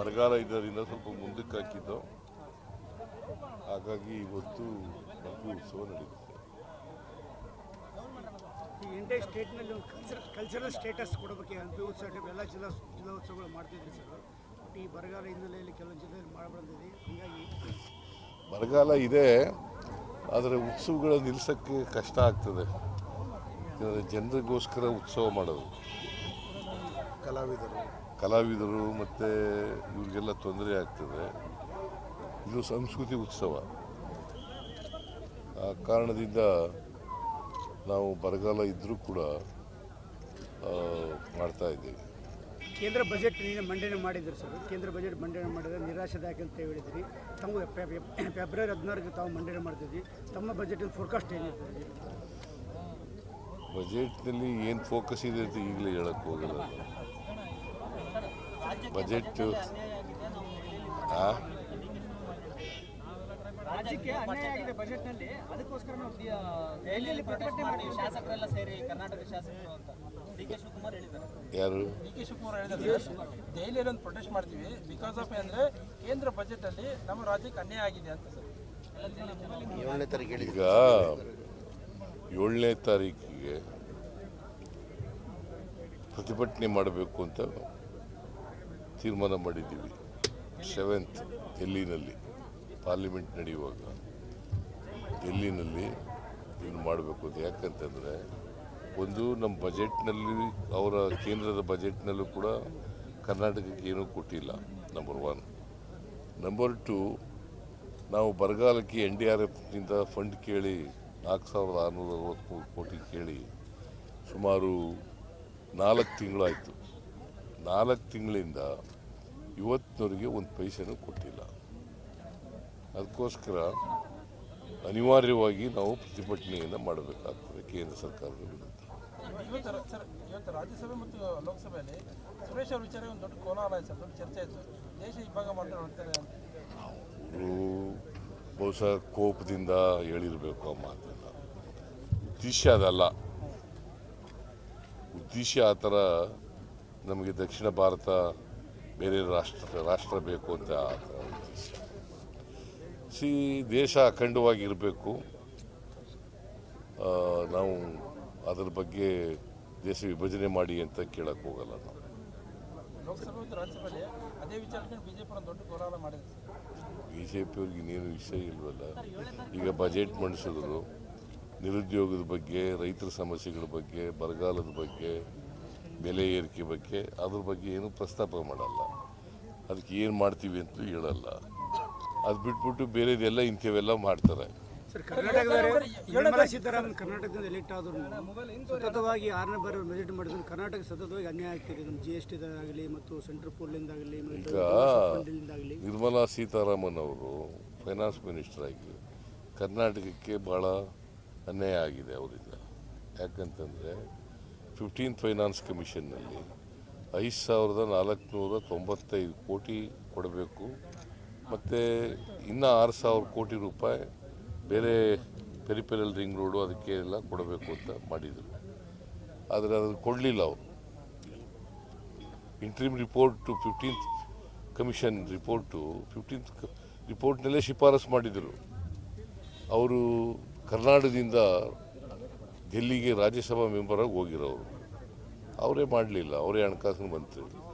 ಬರಗಾಲ ಇದ್ದರಿಂದ ಸ್ವಲ್ಪ ಮುಂದಕ್ಕೆ ಹಾಕಿದ್ದು. ಹಾಗಾಗಿ ಇವತ್ತು ಮಗು ಉತ್ಸವ ನಡೀತಿದೆ. ಈ ಇಂಡಿಯಾ ಸ್ಟೇಟ್ನಲ್ಲಿ ಒಂದು ಕಲ್ಚರ್ ಕಲ್ಚರಲ್ ಸ್ಟೇಟಸ್ ಕೊಡಬೇಕು ಹಂಪಿ ಉತ್ಸವ ಎಲ್ಲ ಜಿಲ್ಲಾ ಜಿಲ್ಲಾ ಉತ್ಸವಗಳು ಮಾಡ್ತಿದ್ರಿ ಸರ್. ಬಟ್ ಈ ಬರಗಾಲ ಹಿನ್ನೆಲೆಯಲ್ಲಿ ಕೆಲವೊಂದು ಜಿಲ್ಲೆಯಲ್ಲಿ ಮಾಡಬಾರ್ದಿದೆ ಹೀಗಾಗಿ ಬರಗಾಲ ಇದೆ ಆದರೆ ಉತ್ಸವಗಳ ನಿಲ್ಲಿಸೋಕ್ಕೆ ಕಷ್ಟ ಆಗ್ತದೆ. ಜನರಿಗೋಸ್ಕರ ಉತ್ಸವ ಮಾಡೋದು. ಕಲಾವಿದರು. ಕಲಾವಿದರು ಮತ್ತು ಇವ್ರಿಗೆಲ್ಲ ತೊಂದರೆ ಆಗ್ತದೆ. ಇದು ಸಂಸ್ಕೃತಿ ಉತ್ಸವ. ಆ ಕಾರಣದಿಂದ ನಾವು ಬರಗಾಲ ಇದ್ದರೂ ಕೂಡ ಮಾಡ್ತಾ ಇದ್ದೀವಿ. ಕೇಂದ್ರ ಬಜೆಟ್ ನೀವು ಮಂಡನೆ ಮಾಡಿದ್ರು ಸರ್. ಕೇಂದ್ರ ಬಜೆಟ್ ಮಂಡನೆ ಮಾಡಿದ್ರೆ ನಿರಾಶಾದಾಯಕ ಅಂತ ಹೇಳಿದ್ರಿ. ತಮ್ಮ ಫೆಬ್ರವರಿ ಹದಿನಾರಕ್ಕೆ ತಾವು ಮಂಡನೆ ಮಾಡ್ತಿದ್ವಿ. ತಮ್ಮ ಬಜೆಟ್ ಫೋರ್ಕಾಸ್ಟ್ ಏನಿರ್ತದೆ ಬಜೆಟ್ನಲ್ಲಿ ಏನು ಫೋಕಸ್ ಇದೆ ಅಂತ ಈಗಲೇ ಹೇಳಕ್ಕೆ ಹೋಗಲ್ಲ. ಬಜೆಟ್ ಆ? ರಾಜ್ಯಕ್ಕೆ ಅನ್ಯಾಯ ಆಗಿದೆ ಬಜೆಟ್ನಲ್ಲಿ. ಅದಕ್ಕೋಸ್ಕರ ನಾವು ದೆಹಲಿಯಲ್ಲಿ ಪ್ರತಿಭಟನೆ ಮಾಡಿ ಶಾಸಕರೆಲ್ಲ ಸೇರಿ ಕರ್ನಾಟಕ ಶಾಸಕರು ಅಂತ. ಡಿ ಕೆ ಶಿವಕುಮಾರ್ ಹೇಳಿದ್ದಾರೆ. ಯಾರು? ಡಿ ಕೆ ಶಿವಕುಮಾರ್ ಹೇಳಿದ್ದಾರೆ. ದೆಹಲಿಯಲ್ಲಿ ಒಂದು ಪ್ರೊಟೆಸ್ಟ್ ಮಾಡ್ತೀವಿ. ಬಿಕಾಸ್ ಆಫ್ ಅಂದರೆ ಕೇಂದ್ರ ಬಜೆಟಲ್ಲಿ ನಮ್ಮ ರಾಜ್ಯಕ್ಕೆ ಅನ್ಯಾಯ ಆಗಿದೆ ಅಂತ ಸರ್. ಏಳನೇ ತಾರೀಕು ಹೇಳಿ ಈಗ ಏಳನೇ ತಾರೀಕಿಗೆ ಪ್ರತಿಭಟನೆ ಮಾಡಬೇಕು ಅಂತ ತೀರ್ಮಾನ ಮಾಡಿದ್ದೀವಿ. ಸೆವೆಂತ್ ಡೆಲ್ಲಿನಲ್ಲಿ ಪಾರ್ಲಿಮೆಂಟ್ ನಡೆಯುವಾಗ ಡೆಲ್ಲಿನಲ್ಲಿ ಇದನ್ನು ಮಾಡಬೇಕು ಅಂತ. ಯಾಕಂತಂದರೆ ಒಂದು ನಮ್ಮ ಬಜೆಟ್ನಲ್ಲಿ, ಅವರ ಕೇಂದ್ರದ ಬಜೆಟ್ನಲ್ಲೂ ಕೂಡ ಕರ್ನಾಟಕಕ್ಕೆ ಏನೂ ಕೊಟ್ಟಿಲ್ಲ ನಂಬರ್ ಒನ್ ನಂಬರ್ ಟು ನಾವು ಬರಗಾಲಕ್ಕೆ ಎನ್ ಡಿ ಆರ್ ಎಫ್ನಿಂದ ಫಂಡ್ ಕೇಳಿ ನಾಲ್ಕು ಸಾವಿರದ ಆರುನೂರ ಅರವತ್ತ್ಮೂರು ಕೋಟಿ ಕೇಳಿ ಸುಮಾರು ನಾಲ್ಕು ತಿಂಗಳಾಯಿತು. ನಾಲ್ಕು ತಿಂಗಳಿಂದ ಇವತ್ತಿನವರಿಗೆ ಒಂದು ಪೈಸೆನೂ ಕೊಟ್ಟಿಲ್ಲ. ಅದಕ್ಕೋಸ್ಕರ ಅನಿವಾರ್ಯವಾಗಿ ನಾವು ಪ್ರತಿಭಟನೆಯನ್ನು ಮಾಡಬೇಕಾಗ್ತದೆ ಕೇಂದ್ರ ಸರ್ಕಾರದ ವಿರುದ್ಧ. ರಾಜ್ಯಸಭೆ ಮತ್ತು ಲೋಕಸಭೆಯಲ್ಲಿ ಸುರೇಶ್ ಅವ್ರ ವಿಚಾರ ಒಂದು ದೊಡ್ಡ ಕೋಲಾರ ಆಯ್ತು ದೊಡ್ಡ ಚರ್ಚೆ ಆಯಿತು ದೇಶ ಇಬ್ಬಾಗ ಮಾಡ್ತಾರೆ ಅವರು ಬಹುಶಃ ಕೋಪದಿಂದ ಹೇಳಿರಬೇಕು ಆ ಮಾತನ್ನು. ಉದ್ದೇಶ ಅದಲ್ಲ. ಉದ್ದೇಶ ಆ ಥರ ನಮಗೆ ದಕ್ಷಿಣ ಭಾರತ ಬೇರೆ ರಾಷ್ಟ್ರ ರಾಷ್ಟ್ರ ಬೇಕು ಅಂತ ಸಿ ದೇಶ ಅಖಂಡವಾಗಿರಬೇಕು ನಾವು ಅದರ ಬಗ್ಗೆ ದೇಶ ವಿಭಜನೆ ಮಾಡಿ ಅಂತ ಕೇಳಕ್ಕೆ ಹೋಗಲ್ಲ ನಾವು. ಬಿ ಜೆ ಪಿಯವ್ರಿಗೆ ಇನ್ನೇನು ವಿಷಯ ಇಲ್ವಲ್ಲ? ಈಗ ಬಜೆಟ್ ಮಂಡಿಸಿದ್ರು. ನಿರುದ್ಯೋಗದ ಬಗ್ಗೆ ರೈತರ ಸಮಸ್ಯೆಗಳ ಬಗ್ಗೆ ಬರಗಾಲದ ಬಗ್ಗೆ ಬೆಲೆ ಏರಿಕೆ ಬಗ್ಗೆ ಅದ್ರ ಬಗ್ಗೆ ಏನು ಪ್ರಸ್ತಾಪ ಮಾಡಲ್ಲ. ಅದಕ್ಕೆ ಏನು ಮಾಡ್ತೀವಿ ಅಂತ ಹೇಳಲ್ಲ. ಅದು ಬಿಟ್ಬಿಟ್ಟು ಬೇರೆದೆಲ್ಲ ಇಂಥವೆಲ್ಲ ಮಾಡ್ತಾರೆ. ಸರ್ ಕರ್ನಾಟಕದಲ್ಲಿ ನಿರ್ಮಲಾ ಸೀತಾರಾಮನ್ ಕರ್ನಾಟಕದಿಂದ ಎಲೆಕ್ಟ್ ಆದ್ರು ಸತತವಾಗಿ ಆರನೇ ಬಾರಿ ಬಜೆಟ್ ಮಾಡಿದ್ರು. ಕರ್ನಾಟಕ ಸತತವಾಗಿ ಅನ್ಯಾಯ ಆಗ್ತಿದೆ. ನಮ್ಮ ಜಿ ಎಸ್ ಟಿದಾಗಲಿ ಮತ್ತು ಸೆಂಟ್ರಲ್ ಪೋಲಿಂದಾಗಲಿ ಈಗ ನಿರ್ಮಲಾ ಸೀತಾರಾಮನ್ ಅವರು ಫೈನಾನ್ಸ್ ಮಿನಿಸ್ಟರ್ ಆಗಿ ಕರ್ನಾಟಕಕ್ಕೆ ಭಾಳ ಅನ್ಯಾಯ ಆಗಿದೆ ಅವರಿಂದ. ಯಾಕಂತಂದರೆ ಫಿಫ್ಟೀನ್ ಫೈನಾನ್ಸ್ ಕಮಿಷನ್ನಲ್ಲಿ ಐದು ಸಾವಿರದ ನಾಲ್ಕುನೂರ ತೊಂಬತ್ತೈದು ಕೋಟಿ ಕೊಡಬೇಕು. ಮತ್ತು ಇನ್ನು ಆರು ಸಾವಿರ ಕೋಟಿ ರೂಪಾಯಿ ಬೇರೆ ಪೆರಿಪೆರಲ್ ರಿಂಗ್ ರೋಡು ಅದಕ್ಕೆ ಎಲ್ಲ ಕೊಡಬೇಕು ಅಂತ ಮಾಡಿದರು. ಆದರೆ ಅದನ್ನು ಕೊಡಲಿಲ್ಲ ಅವರು. Interim report fifteenth commission report fifteenth ರಿಪೋರ್ಟ್ನಲ್ಲೇ ಶಿಫಾರಸು ಮಾಡಿದರು. ಅವರು ಕರ್ನಾಟಕದಿಂದ ಡೆಲ್ಲಿಗೆ ರಾಜ್ಯಸಭಾ ಮೆಂಬರಾಗಿ ಹೋಗಿರೋರು. ಅವರೇ ಮಾಡಲಿಲ್ಲ ಅವರೇ ಹಣಕಾಸಿನ ಮಂತ್ರಿ.